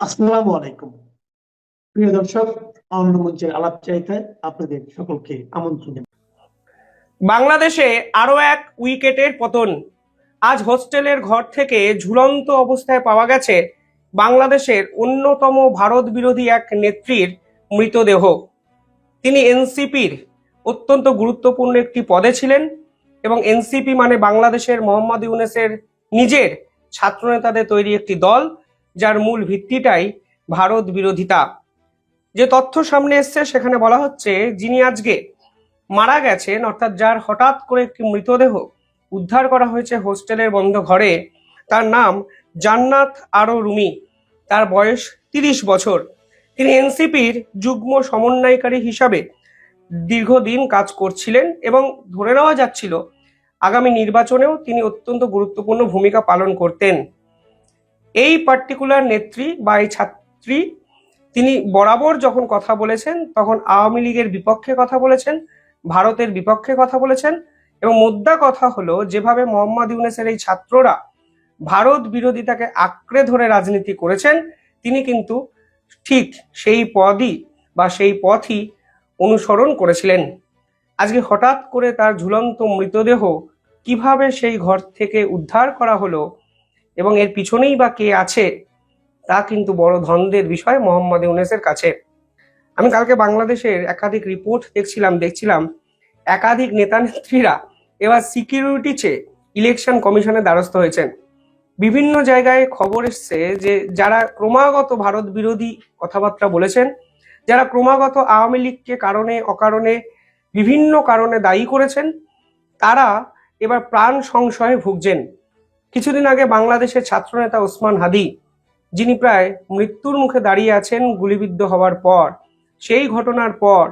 আসসালামু আলাইকুম। প্রিয় দর্শক আনন্দ মঞ্চের আলাপ চাইতে আপনাদের সকলকে আমন্ত্রণ বাংলাদেশে আরও এক উইকেটের পতন। আজ হোস্টেলের ঘর থেকে ঝুলন্ত অবস্থায় পাওয়া গেছে বাংলাদেশের অন্যতম ভারত বিরোধী এক নেত্রীর মৃতদেহ। তিনি এনসিপির অত্যন্ত গুরুত্বপূর্ণ একটি পদে ছিলেন এবং এনসিপি মানে বাংলাদেশের মোহাম্মদ ইউনেসের নিজের ছাত্রনেতাদের তৈরি একটি দল। যার মূল ভিত্তিটাই ভারত বিরোধিতা। যে তথ্য সামনে এসছে, সেখানে বলা হচ্ছে, যিনি আজকে মারা গেছেন, অর্থাৎ যার হঠাৎ করে একটি মৃতদেহ উদ্ধার করা হয়েছে হোস্টেলের বন্ধ ঘরে, তার নাম জান্নাত আরও রুমি। তার বয়স তিরিশ বছর। তিনি এনসিপির যুগ্ম সমন্বয়কারী হিসাবে দীর্ঘদিন কাজ করছিলেন এবং ধরে নেওয়া যাচ্ছিল, আগামী নির্বাচনেও তিনি অত্যন্ত গুরুত্বপূর্ণ ভূমিকা পালন করতেন। এই পার্টিকুলার নেত্রী বা এই ছাত্রী, তিনি বরাবর যখন কথা বলেছেন, তখন আওয়ামী লীগের বিপক্ষে কথা বলেছেন, ভারতের বিপক্ষে কথা বলেছেন এবং মোদ্দা কথা হলো যেভাবে মোহাম্মদ ইউনেসের এই ছাত্ররা ভারত বিরোধিতাকে আঁকড়ে ধরে রাজনীতি করেছেন, তিনি কিন্তু ঠিক সেই পদই বা সেই পথই অনুসরণ করেছিলেন। আজকে হঠাৎ করে তার ঝুলন্ত মৃতদেহ কীভাবে সেই ঘর থেকে উদ্ধার করা হলো এবং এর পিছনেই বা কে আছে, তা কিন্তু বড় ধন্দের বিষয় মোহাম্মদ ইউনেসের কাছে। আমি কালকে বাংলাদেশের একাধিক রিপোর্ট দেখছিলাম দেখছিলাম, একাধিক নেতা নেত্রীরা এবার সিকিউরিটি চেয়ে ইলেকশন কমিশনের দ্বারস্থ হয়েছেন। বিভিন্ন জায়গায় খবর এসছে যে যারা ক্রমাগত ভারত বিরোধী কথাবার্তা বলেছেন, যারা ক্রমাগত আওয়ামী লীগকে কারণে, অকারণে, বিভিন্ন কারণে দায়ী করেছেন, তারা এবার প্রাণ সংশয়ে ভুগছেন। কিছুদিন আগে বাংলাদেশের ছাত্রনেতা ওসমান হাদি, যিনি প্রায় মৃত্যুর মুখে দাঁড়িয়ে আছেন গুলিবিদ্ধ হওয়ার পর, সেই ঘটনার পর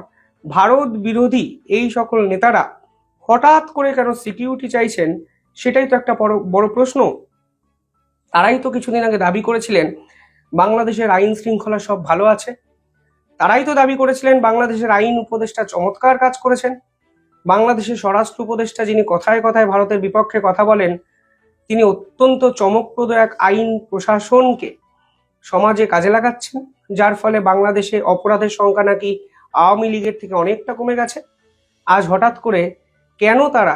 ভারত বিরোধী এই সকল নেতারা হঠাৎ করে কেন সিকিউরিটি চাইছেন, সেটাই তো একটা বড় বড় প্রশ্ন। তারাই তো কিছুদিন আগে দাবি করেছিলেন, বাংলাদেশের আইন শৃঙ্খলা সব ভালো আছে। তারাই তো দাবি করেছিলেন বাংলাদেশের আইন উপদেষ্টা চমৎকার কাজ করেছেন। বাংলাদেশের স্বরাষ্ট্র উপদেষ্টা যিনি কথায় কথায় ভারতের বিপক্ষে কথা বলেন তিনি অত্যন্ত চমকপ্রদ এক আইন প্রশাসনকে সমাজে কাজে লাগাচ্ছেন, যার ফলে বাংলাদেশে অপরাধের সংখ্যা নাকি আওয়ামী লীগের থেকে অনেকটা কমে গেছে। আজ হঠাৎ করে কেন তারা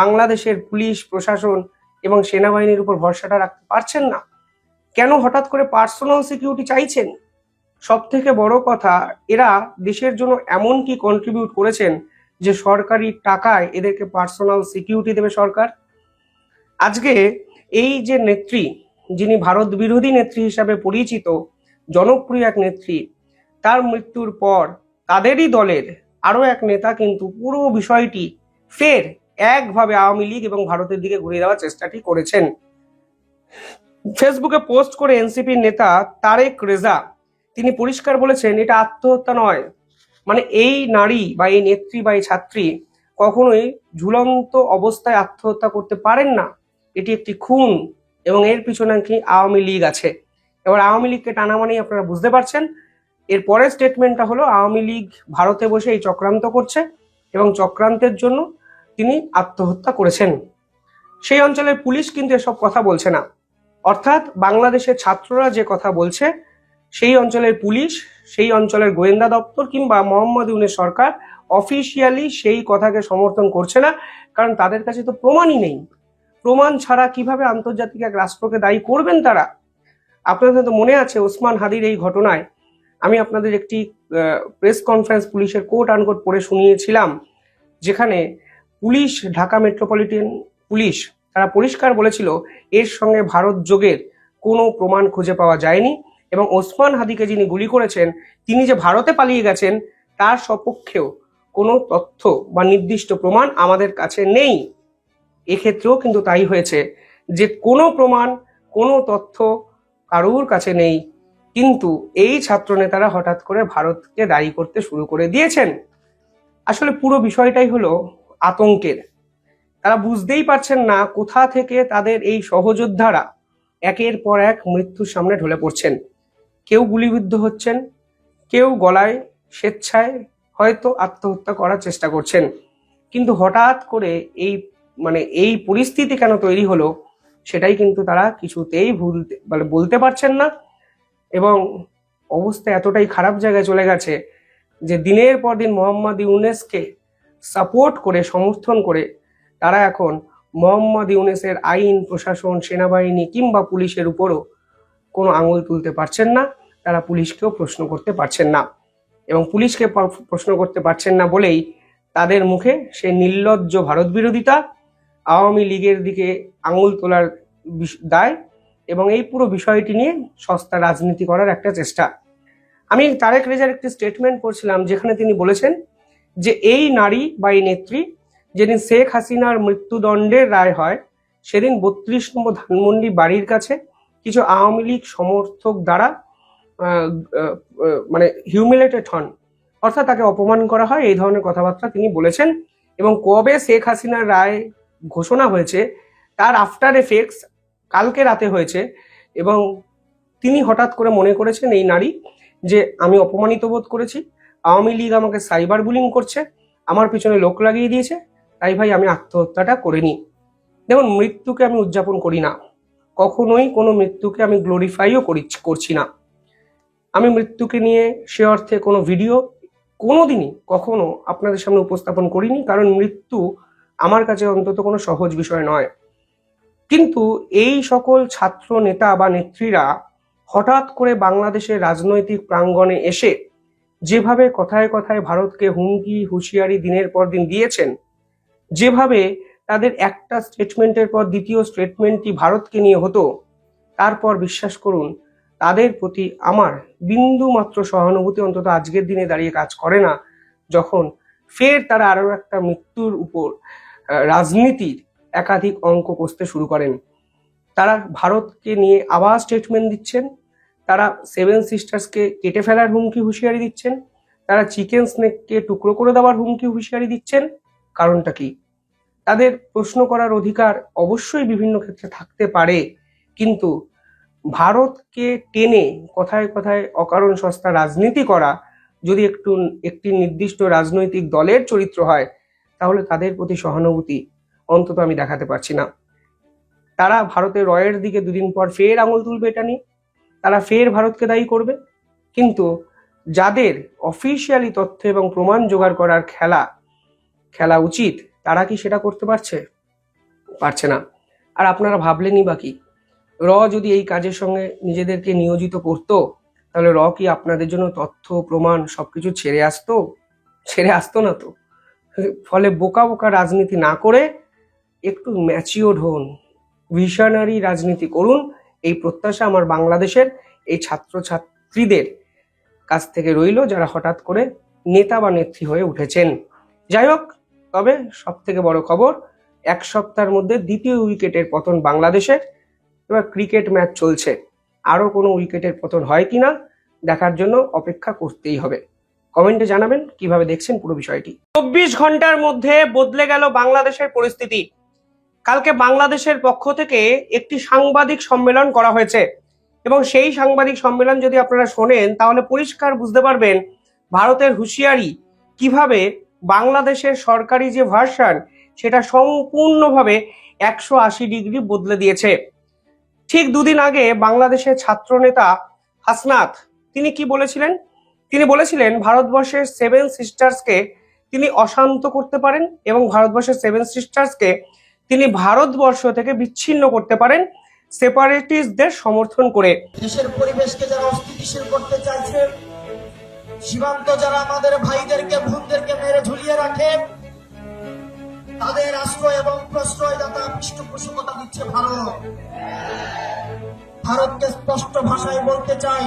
বাংলাদেশের পুলিশ, প্রশাসন এবং সেনাবাহিনীর উপর ভরসাটা রাখতে পারছেন না? কেন হঠাৎ করে পার্সোনাল সিকিউরিটি চাইছেন? সব থেকে বড় কথা, এরা দেশের জন্য এমন কি কন্ট্রিবিউট করেছেন যে সরকারি টাকায় এদেরকে পার্সোনাল সিকিউরিটি দেবে সরকার। আজকে এই যে নেত্রী, যিনি ভারত বিরোধী নেত্রী হিসাবে পরিচিত, জনপ্রিয় এক নেত্রী, তার মৃত্যুর পর তাদেরই দলের আরও এক নেতা কিন্তু পুরো বিষয়টি ফের একভাবে আওয়ামী লীগ এবং ভারতের দিকে ঘুরিয়ে দেওয়ার চেষ্টাটি করেছেন। ফেসবুকে পোস্ট করে এনসিপির নেতা তারেক রেজা, তিনি পরিষ্কার বলেছেন, এটা আত্মহত্যা নয়। মানে এই নারী বা এই নেত্রী বা এই ছাত্রী কখনোই ঝুলন্ত অবস্থায় আত্মহত্যা করতে পারেন না। এটি একটি খুন এবং এর পিছনে কি আওয়ামী লীগ আছে। এবার আওয়ামী লীগকে টানা মানেই আপনারা বুঝতে পারছেন। এর পরের স্টেটমেন্টটা হলো, আওয়ামী লীগ ভারতে বসে এই চক্রান্ত করছে এবং চক্রান্তের জন্য তিনি আত্মহত্যা করেছেন। সেই অঞ্চলের পুলিশ কিন্তু এসব কথা বলছে না। অর্থাৎ বাংলাদেশের ছাত্ররা যে কথা বলছে, সেই অঞ্চলের পুলিশ, সেই অঞ্চলের গোয়েন্দা দপ্তর কিংবা মোহাম্মদ ইউনের সরকার অফিসিয়ালি সেই কথাকে সমর্থন করছে না। কারণ তাদের কাছে তো প্রমাণই নেই। প্রমাণ ছাড়া কীভাবে আন্তর্জাতিক এক রাষ্ট্রকে দায়ী করবেন তারা? আপনাদের তো মনে আছে ওসমান হাদির এই ঘটনায়। আমি আপনাদের একটি প্রেস কনফারেন্স পুলিশের কোর্ট আনকোট পড়ে শুনিয়েছিলাম, যেখানে পুলিশ, ঢাকা মেট্রোপলিটন পুলিশ, তারা পরিষ্কার বলেছিল, এর সঙ্গে ভারত যোগের কোনো প্রমাণ খুঁজে পাওয়া যায়নি এবং ওসমান হাদিকে যিনি গুলি করেছেন, তিনি যে ভারতে পালিয়ে গেছেন, তার সপক্ষেও কোনো তথ্য বা নির্দিষ্ট প্রমাণ আমাদের কাছে নেই। এক্ষেত্রেও কিন্তু তাই হয়েছে যে কোনো প্রমাণ, কোনো তথ্য কারুর কাছে নেই। কিন্তু এই ছাত্র নেতারা হঠাৎ করে ভারতকে দায়ী করতে শুরু করে দিয়েছেন। আসলে পুরো বিষয়টাই হলো আতঙ্কের। তারা বুঝতেই পারছেন না কোথা থেকে তাদের এই সহযোদ্ধারা একের পর এক মৃত্যুর সামনে ঢলে পড়ছেন। কেউ গুলিবিদ্ধ হচ্ছেন, কেউ গলায় স্বেচ্ছায় হয়তো আত্মহত্যা করার চেষ্টা করছেন। কিন্তু হঠাৎ করে এই মানে এই পরিস্থিতি কেন তৈরি হলো, সেটাই কিন্তু তারা কিছুতেই ভুলতে মানে বলতে পারছেন না। এবং অবস্থা এতটাই খারাপ জায়গায় চলে গেছে যে দিনের পর দিন মোহাম্মদ ইউনেসকে সাপোর্ট করে, সমর্থন করে তারা এখন মোহাম্মদ ইউনেসের আইন, প্রশাসন, সেনাবাহিনী কিংবা পুলিশের উপরও কোনো আঙুল তুলতে পারছেন না। তারা পুলিশকেও প্রশ্ন করতে পারছেন না। এবং পুলিশকে প্রশ্ন করতে পারছেন না বলেই তাদের মুখে সে নির্লজ্জ ভারত বিরোধিতা আওয়ামী লীগের দিকে আঙুল তোলার দায় এবং এই পুরো বিষয়টি নিয়ে সস্তা রাজনীতি করার একটা চেষ্টা। আমি তারেক রেজার একটি স্টেটমেন্ট পড়ছিলাম যেখানে তিনি বলেছেন যে এই নারী বা এই নেত্রী যেদিন শেখ হাসিনার মৃত্যুদণ্ডের রায় হয়, সেদিন বত্রিশ নম্বর ধানমন্ডি বাড়ির কাছে কিছু আওয়ামী লীগ সমর্থক দ্বারা মানে হিউমিলেটেড হন। অর্থাৎ তাকে অপমান করা হয়, এই ধরনের কথাবার্তা তিনি বলেছেন এবং কবে শেখ হাসিনার রায় ঘোষণা হয়েছে, তার আফটার এফেক্টস কালকে রাতে হয়েছে এবং তিনি হঠাৎ করে মনে করেছেন এই নারী যে আমি অপমানিত বোধ করেছি, আওয়ামী লীগ আমাকে সাইবার বুলিং করছে, আমার পিছনে লোক লাগিয়ে দিয়েছে, তাই ভাই আমি আত্মহত্যাটা করে নিই। দেখুন, মৃত্যুকে আমি উদযাপন করি না। কখনোই কোনো মৃত্যুকে আমি গ্লোরিফাইও করি করছি না। আমি মৃত্যুকে নিয়ে সে অর্থে কোনো ভিডিও কোনোদিনই কখনো আপনাদের সামনে উপস্থাপন করিনি, কারণ মৃত্যু আমার কাছে অন্তত কোনো সহজ বিষয় নয়। কিন্তু এই সকল ছাত্র নেতা বা নেত্রীরা হঠাৎ করে বাংলাদেশের রাজনৈতিক প্রাঙ্গণে এসে যেভাবে কথায় কথায় ভারতকে হুমকি, হুঁশিয়ারি দিনের পর দিন দিয়েছেন, যেভাবে তাদের একটা স্টেটমেন্টের পর দ্বিতীয় স্টেটমেন্টটি ভারতকে নিয়ে হতো, তারপর বিশ্বাস করুন, তাদের প্রতি আমার বিন্দু মাত্র সহানুভূতি অন্তত আজকের দিনে দাঁড়িয়ে কাজ করে না, যখন ফের তারা আরও একটা মৃত্যুর উপর রাজনীতির একাধিক অঙ্ক কষতে শুরু করেন। তারা ভারতকে নিয়ে আবার স্টেটমেন্ট দিচ্ছেন। তারা সেভেন সিস্টার্সকে কেটে ফেলার হুমকি হুঁশিয়ারি দিচ্ছেন। তারা চিকেন স্নেককে টুকরো করে দেওয়ার হুমকি হুঁশিয়ারি দিচ্ছেন। কারণটা কি? তাদের প্রশ্ন করার অধিকার অবশ্যই বিভিন্ন ক্ষেত্রে থাকতে পারে। কিন্তু ভারতকে টেনে কথায় কথায় অকারণ সস্তা রাজনীতি করা, যদি একটু, একটি নির্দিষ্ট রাজনৈতিক দলের চরিত্র হয় তাহলে তাদের প্রতি সহানুভূতি? অন্তত আমি দেখাতে পারছি না। তারা ভারতের রয়ের দিকে দুদিন পর ফের আঙুল তুলবে এটা নিয়ে। তারা ফের ভারতকে দায়ী করবে। কিন্তু যাদের অফিসিয়ালি তথ্য এবং প্রমাণ জোগাড় করার খেলা খেলা উচিত, তারা কি সেটা করতে পারছে? পারছে না। আর আপনারা ভাবলেনই বা কি? র যদি এই কাজের সঙ্গে নিজেদেরকে নিয়োজিত করতো, তাহলে র কি আপনাদের জন্য তথ্য, প্রমাণ সবকিছু ছেড়ে আসতো? ছেড়ে আসতো না তো। ফলে বোকা বোকা রাজনীতি না করে একটু ম্যাচিওর হন। ভিশনারি রাজনীতি করুন। এই প্রত্যাশা আমার বাংলাদেশের, এই ছাত্রছাত্রীদের কাছ থেকে রইল যারা হঠাৎ করে নেতা বা নেত্রী হয়ে উঠেছেন। যাই হোক, তবে সব থেকে বড় খবর, এক সপ্তাহের মধ্যে দ্বিতীয় উইকেটের পতন বাংলাদেশের। এবার ক্রিকেট ম্যাচ চলছে। আরও কোনো উইকেটের পতন হয় কি না দেখার জন্য অপেক্ষা করতেই হবে। কমেন্টে জানাবেন কীভাবে দেখছেন পুরো বিষয়টি। চব্বিশ ঘণ্টার মধ্যে বদলে গেল বাংলাদেশের পরিস্থিতি। কালকে বাংলাদেশের পক্ষ থেকে একটি সাংবাদিক সম্মেলন করা হয়েছে। এবং সেই সাংবাদিক সম্মেলন যদি আপনারা শোনেন, তাহলে পরিষ্কার বুঝতে পারবেন ভারতের হুঁশিয়ারি কীভাবে বাংলাদেশের সরকারি যে ভার্সন, সেটা সম্পূর্ণভাবে একশো আশি ডিগ্রি বদলে দিয়েছে। ঠিক দুদিন আগে বাংলাদেশের ছাত্রনেতা হাসনাত, তিনি কি বলেছিলেন? তিনি বলেছিলেন ভারতবর্ষের সেভেন সিস্টার্সকে তিনি অশান্ত করতে পারেন এবং ভারতবর্ষের সেভেন সিস্টার্সকে তিনি ভারতবর্ষ থেকে বিচ্ছিন্ন করতে পারেন সেপারেটিস্টদের সমর্থন করে। দেশের পরিবেশকে যারা অস্থিতিশীল করতে চাইছে, সীমান্ত যারা আমাদের ভাইদেরকে, বোনদেরকে মেরে ঝুলিয়ে রাখে, তাদের আশ্রয় এবং প্রশ্রয়দাতা পৃষ্ঠপোষকতা দিচ্ছে ভারত। ভারতকে স্পষ্ট ভাষায় বলতে চাই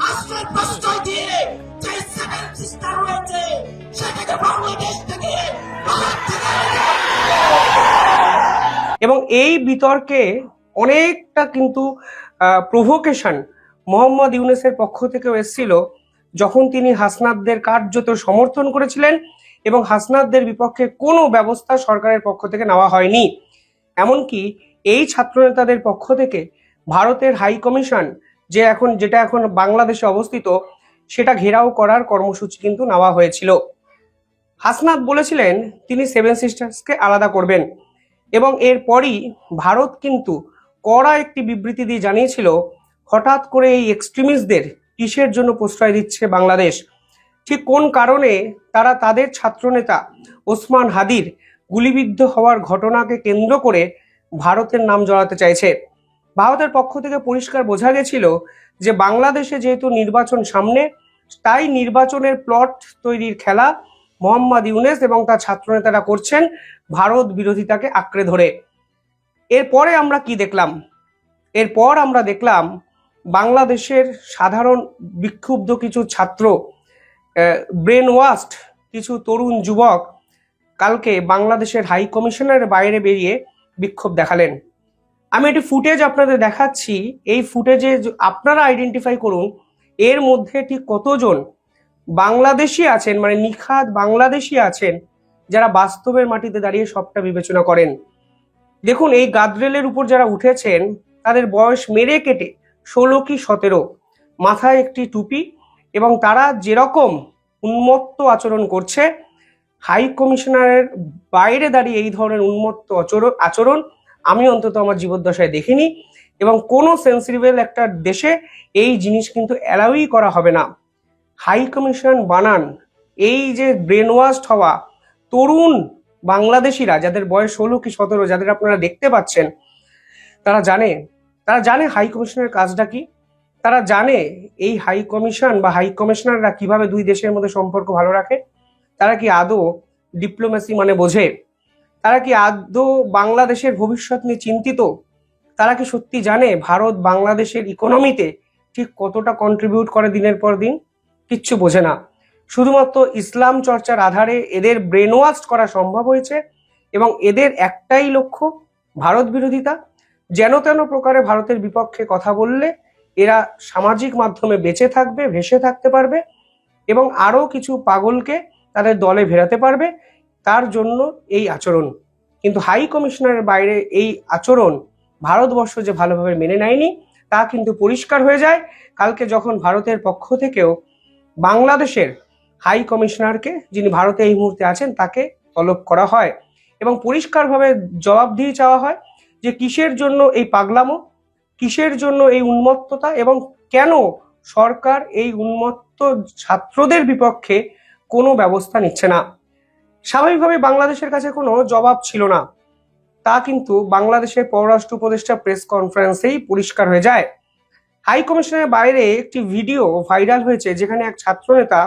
আশ্রয় প্রশ্রয় দিয়ে যে সেভেন সিস্টার রয়েছে, সেটাকে বাংলাদেশ থেকে এবং এই বিতর্কে অনেকটা কিন্তু প্রভোকেশন মোহাম্মদ ইউনেসের পক্ষ থেকেও এসেছিল যখন তিনি হাসনাতদের কার্যত সমর্থন করেছিলেন এবং হাসনাতদের বিপক্ষে কোনো ব্যবস্থা সরকারের পক্ষ থেকে নেওয়া হয়নি। এমনকি এই ছাত্রনেতাদের পক্ষ থেকে ভারতের হাই কমিশন যে এখন, যেটা এখন বাংলাদেশে অবস্থিত, সেটা ঘেরাও করার কর্মসূচি কিন্তু নেওয়া হয়েছিল। হাসনাত বলেছিলেন, তিনি সেভেন সিস্টার্সকে আলাদা করবেন। এবং এরপরই ভারত কিন্তু কড়া একটি বিবৃতি দিয়ে জানিয়েছিল, হঠাৎ করে এই এক্সট্রিমিস্টদের কিসের জন্য প্রশ্রয় দিচ্ছে বাংলাদেশ? ঠিক কোন কারণে তারা তাদের ছাত্রনেতা ওসমান হাদির গুলিবিদ্ধ হওয়ার ঘটনাকে কেন্দ্র করে ভারতের নাম জড়াতে চাইছে? ভারতের পক্ষ থেকে পরিষ্কার বোঝা গেছিল যে বাংলাদেশে যেহেতু নির্বাচন সামনে, তাই নির্বাচনের প্লট তৈরির খেলা মোহাম্মদ ইউনেস এবং তার ছাত্রনেতারা করছেন ভারত বিরোধিতাকে আঁকড়ে ধরে। এরপরে আমরা কি দেখলাম? এরপর আমরা দেখলাম বাংলাদেশের সাধারণ বিক্ষুব্ধ কিছু ছাত্র ব্রেন ওয়াস্ট কিছু তরুণ যুবক কালকে বাংলাদেশের হাই কমিশনের বাইরে বেরিয়ে বিক্ষোভ দেখালেন। আমি একটি ফুটেজ আপনাদের দেখাচ্ছি। এই ফুটেজে আপনারা আইডেন্টিফাই করুন, এর মধ্যে ঠিক কতজন বাংলাদেশি আছেন মানে নিখাত বাংলাদেশি আছেন, যারা বাস্তবের মাটিতে দাঁড়িয়ে সবটা বিবেচনা করেন। দেখুন, এই গাদরেলের উপর যারা উঠেছেন, তাদের বয়স মেরে কেটে ষোলো কি সতেরো, মাথায় একটি টুপি এবং তারা যেরকম উন্মত্ত আচরণ করছে, হাই কমিশনারের বাইরে দাঁড়িয়ে এই ধরনের উন্মত্ত আচরণ আচরণ আমি অন্তত আমার জীবদ্দশায় দেখিনি এবং কোনো সেন্সিটিভেল একটা দেশে এই জিনিস কিন্তু অ্যালাউই করা হবে না। হাই কমিশন বানান, এই যে ব্রেন ওয়াস্ট হওয়া তরুণ বাংলাদেশিরা যাদের বয়স ষোলো কি সতেরো যাদের আপনারা দেখতে পাচ্ছেন, তারা জানে তারা জানে হাই কমিশনের কাজটা কি। তারা জানে এই হাই কমিশন বা হাই কমিশনাররা কীভাবে দুই দেশের মধ্যে সম্পর্ক ভালো রাখে। তারা কি আদৌ ডিপ্লোমেসি মানে বোঝে? তারা কি আদৌ বাংলাদেশের ভবিষ্যৎ নিয়ে চিন্তিত? তারা কি সত্যি জানে ভারত বাংলাদেশের ইকোনমিতে ঠিক কতটা কন্ট্রিবিউট করে দিনের পর দিন? কিচ্ছু বোঝে না। শুধুমাত্র ইসলাম চর্চার আধারে এদের ব্রেন ওয়াশ করা সম্ভব হয়েছে এবং এদের একটাই লক্ষ্য ভারত বিরোধিতা। যেন তেন প্রকারে ভারতের বিপক্ষে কথা বললে এরা সামাজিক মাধ্যমে বেঁচে থাকবে, ভেসে থাকতে পারবে এবং আরও কিছু পাগলকে তাদের দলে ভেরাতে পারবে তার জন্য এই আচরণ। কিন্তু হাই কমিশনারের বাইরে এই আচরণ ভারতবর্ষ যে ভালোভাবে মেনে নেয়নি, তা কিন্তু পরিষ্কার হয়ে যায়। কালকে যখন ভারতের পক্ষ থেকেও বাংলাদেশের হাই কমিশনারকে যিনি ভারতে এই মুহূর্তে আছেন, তাকে তলব করা হয় এবং পরিষ্কারভাবে জবাবদিহি চাওয়া হয় যে কিসের জন্য এই পাগলামো, কিসের জন্য এই উন্মত্ততা এবং কেন সরকার এই উন্মত্ত ছাত্রদের বিপক্ষে কোনো ব্যবস্থা নিচ্ছে না। স্বাভাবিকভাবে বাংলাদেশের কাছে কোনো জবাব ছিল না। তা কিন্তু বাংলাদেশের পররাষ্ট্র উপদেষ্টা প্রেস কনফারেন্সেই পরিষ্কার হয়ে যায়। হাই কমিশনের বাইরে একটি ভিডিও ভাইরাল হয়েছে যেখানে এক ছাত্রনেতা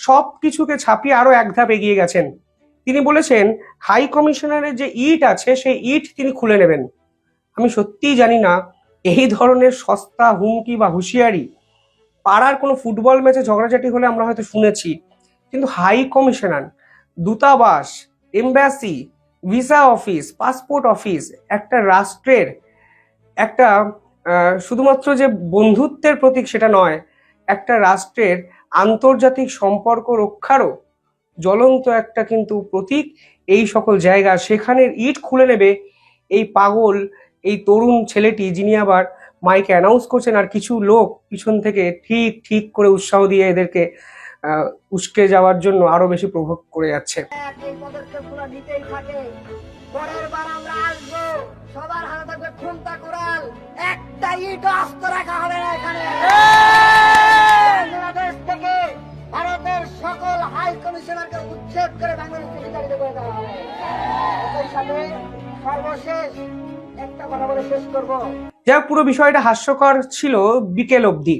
সব কিছুকে ছাপিয়ে আরও এক ধাপ এগিয়ে গেছেন। তিনি বলেছেন, হাই কমিশনারের যে ইট আছে সেই ইট তিনি খুলে নেবেন। আমি সত্যিই জানি না, এই ধরনের সস্তা হুমকি বা হুঁশিয়ারি পাড়ার কোনো ফুটবল ম্যাচে ঝগড়াঝাটি হলে আমরা হয়তো শুনেছি। কিন্তু হাই কমিশনার দূতাবাস, embassy, visa office, passport office, একটা রাষ্ট্রের, একটা শুধুমাত্র যে বন্ধুত্বের প্রতীক সেটা নয়, একটা রাষ্ট্রের আন্তর্জাতিক সম্পর্ক রক্ষারও জ্বলন্ত একটা কিন্তু প্রতীক এই সকল জায়গা। সেখানের ইট খুলে নেবে এই পাগল, এই তরুণ ছেলেটি যিনি আবার মাইকে অ্যানাউন্স করছেন আর কিছু লোক পিছন থেকে ঠিক ঠিক করে উৎসাহ দিয়ে এদেরকে উস্কে যাওয়ার জন্য আরও বেশি প্রভাব করে যাচ্ছে। পরের বার আমরা আসব। সবার হাতে থাকবে খুন্তা কুড়াল একটা ইট আস্ত রাখা হবে না এখানে। বাংলাদেশ থেকে ভারতের সকল হাই কমিশনারকে উচ্ছেদ করে বাংলাদেশকে বিতাড়িত করে দেওয়া হবে। একই সাথে সর্বশেষ একটা কথা বলে শেষ করব। যাই পুরো বিষয়টা হাস্যকর ছিল বিকেল অবধি।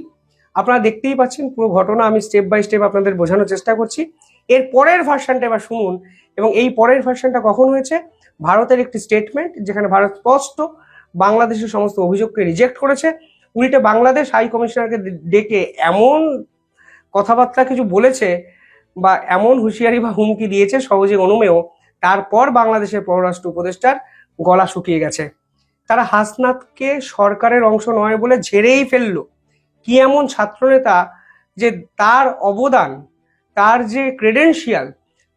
আপনারা দেখতেই পাচ্ছেন পুরো ঘটনা, আমি স্টেপ বাই স্টেপ আপনাদের বোঝানোর চেষ্টা করছি। এর পরের ভার্সানটা এবার শুনুন, এবং এই পরের ভার্সানটা কখন হয়েছে? ভারতের একটি স্টেটমেন্ট যেখানে ভারত স্পষ্ট বাংলাদেশের সমস্ত অভিযোগকে রিজেক্ট করেছে। উল্টে বাংলাদেশ হাই কমিশনারকে ডেকে এমন কথাবার্তা কিছু বলেছে বা এমন হুঁশিয়ারি বা হুমকি দিয়েছে সহজে অনুমেয়, তারপর বাংলাদেশের পররাষ্ট্র উপদেষ্টার গলা শুকিয়ে গেছে। তারা হাসনাতকে সরকারের অংশ নয় বলে ঝেড়েই ফেলল। কি এমন ছাত্রনেতা যে তার অবদান, তার যে ক্রেডেনশিয়াল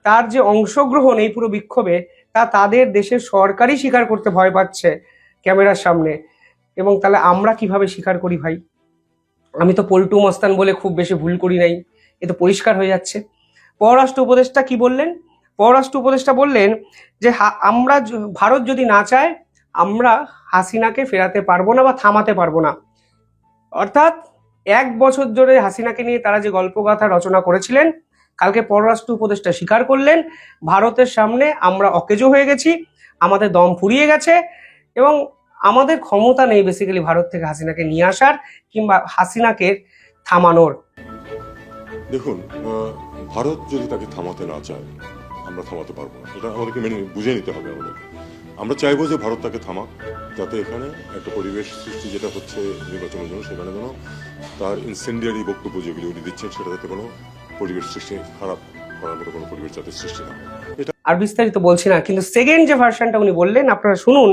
তার যে অংশগ্রহণ এই পুরো বিক্ষোভে, তা তাদের দেশের সরকারই স্বীকার করতে ভয় পাচ্ছে ক্যামেরার সামনে। এবং তাহলে আমরা কীভাবে স্বীকার করি ভাই? আমি তো পল্টু মস্তান বলে খুব বেশি ভুল করি নাই। এ তো পরিষ্কার হয়ে যাচ্ছে। পররাষ্ট্র উপদেষ্টা কি বললেন? পররাষ্ট্র উপদেষ্টা বললেন যে আমরা ভারত যদি না চায়, আমরা হাসিনাকে ফেরাতে পারব না বা থামাতে পারব না। অর্থাৎ এক বছর ধরে হাসিনাকে নিয়ে তারা যে গল্পগাথা রচনা করেছিলেন, কালকে পররাষ্ট্র উপদেষ্টা স্বীকার করলেন, ভারতের সামনে আমরা অকেজো হয়ে গেছি, আমাদের দম ফুরিয়ে গেছে এবং আমাদের ক্ষমতা নেই বেসিক্যালি ভারত থেকে হাসিনাকে নিয়ে আসার কিংবা হাসিনাকে থামানোর। দেখুন ভারত যদি তাকে থামাতে না চায়, আমরা থামাতে পারব না। এটা আমাদেরকে মেনে বুঝে নিতে হবে আমাদের আমরা চাইব যে ভারত তাকে থামাক, যাতে এখানে একটা পরিবেশ সৃষ্টি যেটা হচ্ছে নির্বাচনের জন্য, সেখানে যেন তার ইনসেন্ডিয়ারি বক্তব্য যেগুলি উনি দিচ্ছেন, সেটা যাতে কোনো পরিবেশ সৃষ্টি, খারাপ করার কোনো পরিবেশ যাতে সৃষ্টি না আর বিস্তারিত বলছি না, কিন্তু সেকেন্ড যে ভার্সনটা উনি বললেন, আপনারা শুনুন,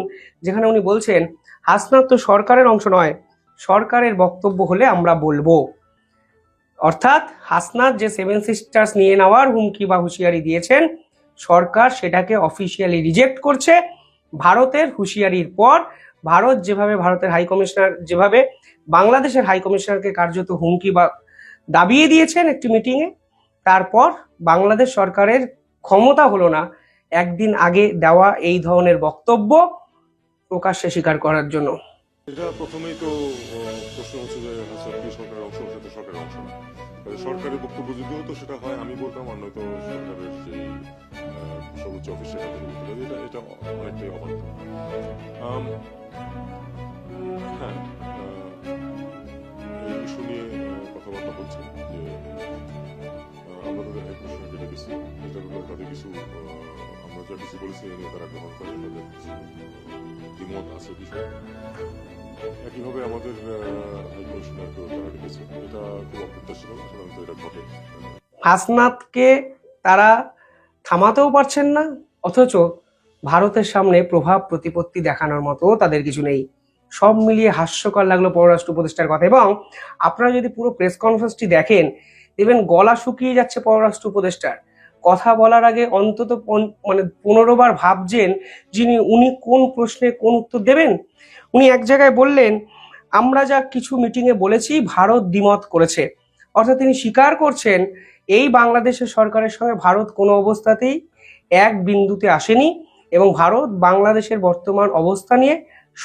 যেখানে উনি বলছেন, হাসনাত তো সরকারের অংশ নয়, সরকারের বক্তব্য হলে আমরা বলব। অর্থাৎ হাসনাত যে সেভেন সিস্টার্স নিয়ে নেওয়ার হুমকি বা হুঁশিয়ারি দিয়েছেন, সরকার সেটাকে অফিসিয়ালি রিজেক্ট করছে ভারতের হুঁশিয়ারির পর ভারত যেভাবে ভারতের হাই কমিশনার যেভাবে বাংলাদেশের হাই কমিশনারকে কার্যত হুমকি বা দাবিয়ে দিয়েছেন একটি মিটিংয়ে তারপর বাংলাদেশ সরকারের ক্ষমতা হলো না একদিন আগে দেওয়া এই ধরনের বক্তব্য প্রকাশ্যে স্বীকার করার জন্য। এটা প্রথমেই তো প্রশ্ন হচ্ছে যে হাসান সরকারের অংশ? সেটা সরকারের অংশ না। তাহলে সরকারের বক্তব্য যদি হতো সেটা হয়, আমি বলতাম আর নয়তো সরকারের সেই সর্বোচ্চ অফিস সেটা বলে দিতে এটা এটা অনেকটাই অবাধ্য হ্যাঁ এই নিয়ে কথাবার্তা হচ্ছে যে আমরা তাদের হাই কমিশনারকে ডেকেছি এটা হলো তাদের কিছু আমরা যা কিছু বলেছি নিয়ে তারা গ্রহণ করে তাদের কিছু দ্বিমত আছে বিষয়ে একইভাবে আমাদের কমিশনারকেও তারা ডেকেছে এটা খুব অপ্রত্যাশিত সাধারণত এটা ঘটে তারা থামাতেও পারছেন না, অথচ ভারতের সামনে প্রভাব প্রতিপত্তি দেখানোর মতো তাদের কিছু নেই। সব মিলিয়ে হাস্যকর লাগল পররাষ্ট্র উপদেষ্টার কথা এবং আপনারা যদি পুরো প্রেস কনফারেন্সটি দেখেন, দেখবেন গলা শুকিয়ে যাচ্ছে পররাষ্ট্র উপদেষ্টার। কথা বলার আগে অন্তত মানে পনেরো বার ভাবছেন যিনি, উনি কোন প্রশ্নে কোন উত্তর দেবেন? উনি এক জায়গায় বললেন, আমরা যা কিছু মিটিংয়ে বলেছি, ভারত দ্বিমত করেছে। অর্থাৎ তিনি স্বীকার করছেন, এই বাংলাদেশের সরকারের সঙ্গে ভারত কোনো অবস্থাতেই এক বিন্দুতে আসেনি এবং ভারত বাংলাদেশের বর্তমান অবস্থা নিয়ে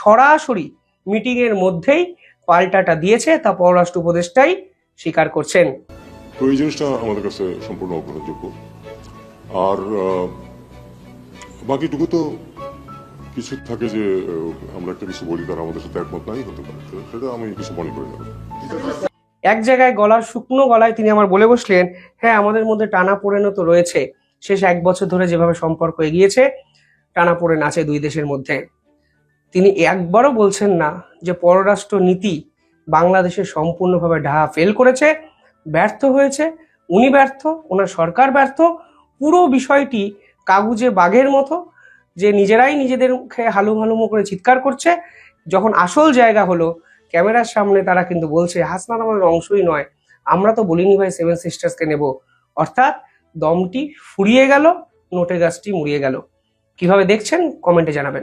সরাসরি মিটিংয়ের মধ্যেই পাল্টাটা দিয়েছে, তা পররাষ্ট্র উপদেষ্টাই স্বীকার করছেন। তো এই জিনিসটা আমাদের কাছে সম্পূর্ণ অগ্রহণযোগ্য। আর বাকিটুকু তো কিছু থাকে যে আমরা একটা কিছু বলি, তারা আমাদের সাথে একমত নাই, হতে পারে। সেটা আমি কিছু মনে করি না। এক জায়গায় গলার শুকনো গলায় তিনি আমার বলে বসলেন হ্যাঁ আমাদের মধ্যে টানা পোড়েনও তো রয়েছে। শেষ এক বছর ধরে যেভাবে সম্পর্ক এগিয়েছে, টানা পোড়েন আছে দুই দেশের মধ্যে। তিনি একবারও বলছেন না যে পররাষ্ট্র নীতি বাংলাদেশের সম্পূর্ণভাবে ডাহা ফেল করেছে, ব্যর্থ হয়েছে। উনি ব্যর্থ, ওনার সরকার ব্যর্থ। পুরো বিষয়টি কাগুজে বাঘের মতো, যে নিজেরাই নিজেদের মুখে হালুম হালুমো করে চিৎকার করছে। যখন আসল জায়গা হলো ক্যামেরার সামনে তারা কিন্তু বলছে হাসনাত আমাদের অংশই নয়। আমরা তো বলিনি ভাই সেভেন সিস্টার্সকে নেব। অর্থাৎ দমটি ফুরিয়ে গেল, নোটে গাছটি মুড়িয়ে গেল। কীভাবে দেখছেন, কমেন্টে জানাবেন।